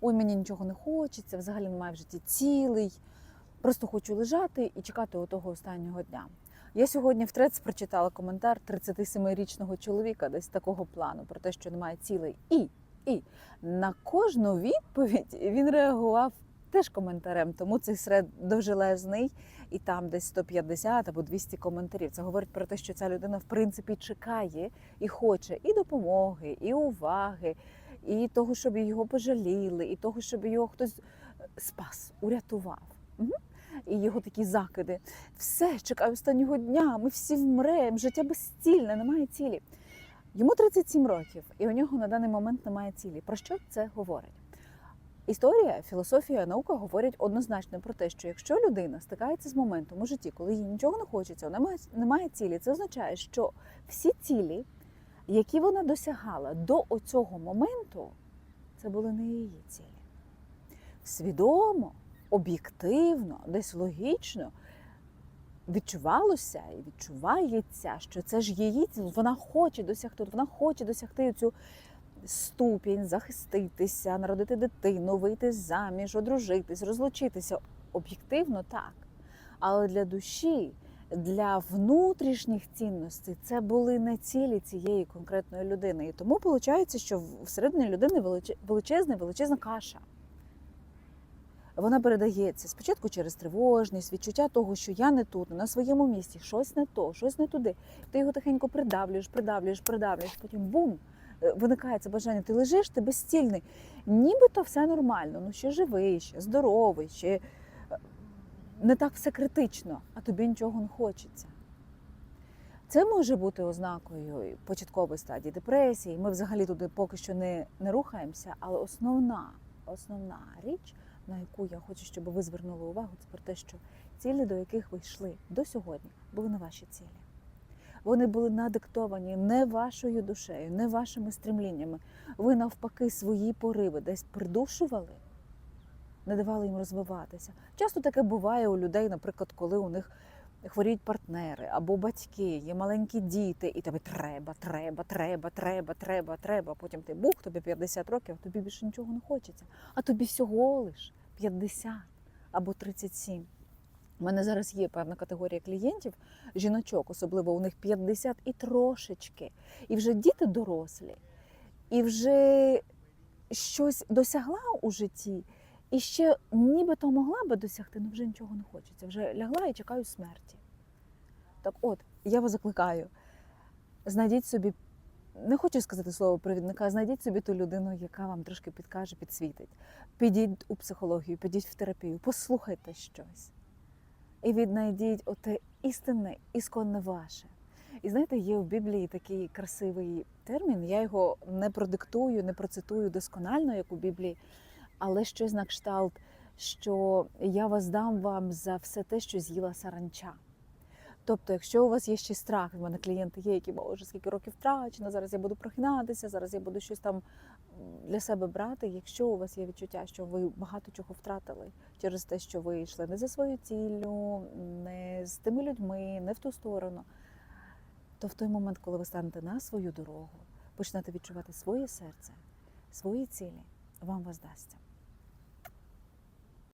ой, мені нічого не хочеться, взагалі немає в житті цілий. Просто хочу лежати і чекати того останнього дня. Я сьогодні в трец прочитала коментар 37-річного чоловіка, десь такого плану, про те, що немає цілей. І, і на кожну відповідь він реагував теж коментарем, тому цей сред довжелезний, і там десь 150 або 200 коментарів. Це говорить про те, що ця людина в принципі чекає і хоче і допомоги, і уваги, і того, щоб його пожаліли, і того, щоб його хтось спас, урятував. Угу. І його такі закиди. Все, чекаю останнього дня, ми всі вмремо, життя безцільне, немає цілі. Йому 37 років, і у нього на даний момент немає цілі. Про що це говорить? Історія, філософія, наука говорять однозначно про те, що якщо людина стикається з моментом у житті, коли їй нічого не хочеться, немає, немає цілі, це означає, що всі цілі, які вона досягала до оцього моменту, це були не її цілі. Свідомо, об'єктивно, десь логічно відчувалося і відчувається, що це ж її ціль, вона хоче досягти, вона хоче досягти цю ступінь, захиститися, народити дитину, вийти заміж, одружитись, розлучитися. Об'єктивно так. Але для душі, для внутрішніх цінностей це були не цілі цієї конкретної людини. І тому виходить, що всередині людини величезна, величезна каша. Вона передається спочатку через тривожність, відчуття того, що я не тут, не на своєму місці, щось не то, щось не туди. Ти його тихенько придавлюєш, придавлюєш, придавлюєш, потім бум! Виникає це бажання, ти лежиш, ти безцільний. Нібито все нормально, ну ще живий, ще здоровий, ще не так все критично, а тобі нічого не хочеться. Це може бути ознакою початкової стадії депресії. Ми взагалі туди поки що не, не рухаємося, але основна, основна річ, на яку я хочу, щоб ви звернули увагу, це про те, що цілі, до яких ви йшли до сьогодні, були не ваші цілі. Вони були надиктовані не вашою душею, не вашими стремліннями. Ви навпаки свої пориви десь придушували, не давали їм розвиватися. Часто таке буває у людей, наприклад, коли у них хворіють партнери або батьки, є маленькі діти, і тобі треба, треба, треба, треба, треба, треба. Потім ти бух, тобі 50 років, а тобі більше нічого не хочеться. А тобі всього лиш 50 або 37. У мене зараз є певна категорія клієнтів, жіночок, особливо у них 50 і трошечки. І вже діти дорослі, і вже щось досягла у житті, і ще нібито могла би досягти, але вже нічого не хочеться. Вже лягла і чекаю смерті. Так от, я вас закликаю, знайдіть собі, не хочу сказати слово провідника, знайдіть собі ту людину, яка вам трошки підкаже, підсвітить. Підіть у психологію, підіть в терапію, послухайте щось і віднайдіть оте істинне, ісконне ваше. І знаєте, є в Біблії такий красивий термін. Я його не продиктую, не процитую досконально, як у Біблії, але щось на кшталт, що я вас дам вам за все те, що з'їла саранча. Тобто, якщо у вас є ще страх, в мене клієнти є, які може скільки років втрачено, зараз я буду прохинатися, зараз я буду щось там для себе брати. Якщо у вас є відчуття, що ви багато чого втратили через те, що ви йшли не за свою ціллю, не з тими людьми, не в ту сторону, то в той момент, коли ви станете на свою дорогу, почнете відчувати своє серце, свої цілі, вам воздасться.